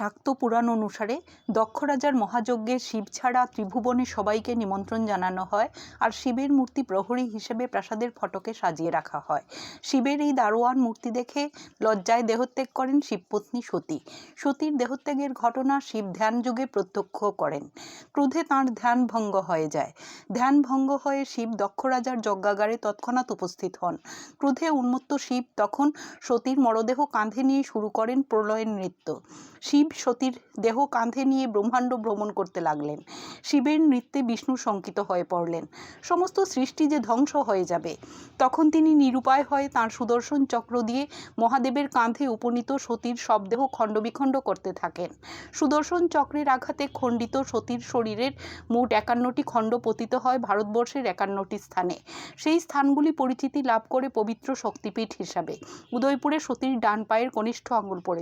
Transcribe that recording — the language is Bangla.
শাক্ত পুরাণ অনুসারে দক্ষ রাজার মহাযজ্ঞে শিব ছাড়া ত্রিভুবনে সবাইকে নিমন্ত্রণ জানানো হয় আর শিবের মূর্তি প্রহরী হিসেবে প্রাসাদের ফটকে সাজিয়ে রাখা হয়। শিবের এই দারোয়ান মূর্তি দেখে লজ্জায় দেহত্যাগ করেন শিবপত্নী সতী। সতীর দেহত্যাগের ঘটনা শিব ধ্যান যুগে প্রত্যক্ষ করেন। ক্রোধে তাঁর ধ্যান ভঙ্গ হয়ে যায়। ধ্যান ভঙ্গ হয়ে শিব দক্ষ রাজার যজ্ঞাগারে তৎক্ষণাৎ উপস্থিত হন। ক্রোধে উন্মত্ত শিব তখন সতীর মরদেহ কাঁধে নিয়ে শুরু করেন প্রলয়ের নৃত্য। শিব সতীর দেহ কাঁধে নিয়ে ব্রহ্মাণ্ড ভ্রমণ করতে লাগলেন। শিবের নৃত্যে বিষ্ণু শঙ্কিত হয়ে পড়লেন। সমস্ত সৃষ্টি যে ধ্বংস হয়ে যাবে। তখন তিনি নিরুপায় হয়ে তাঁর সুদর্শন চক্র দিয়ে মহাদেবের কাঁধে উপনীত সতীর শবদেহ খণ্ডবিখণ্ড করতে থাকেন। সুদর্শন চক্রের আঘাতে খণ্ডিত সতীর শরীরের মোট একান্নটি খণ্ড পতিত হয় ভারতবর্ষের একান্নটি স্থানে। সেই স্থানগুলি পরিচিতি লাভ করে পবিত্র শক্তিপীঠ হিসাবে। উদয়পুরে সতীর ডান পায়ের কনিষ্ঠ আঙুল পড়েছিল।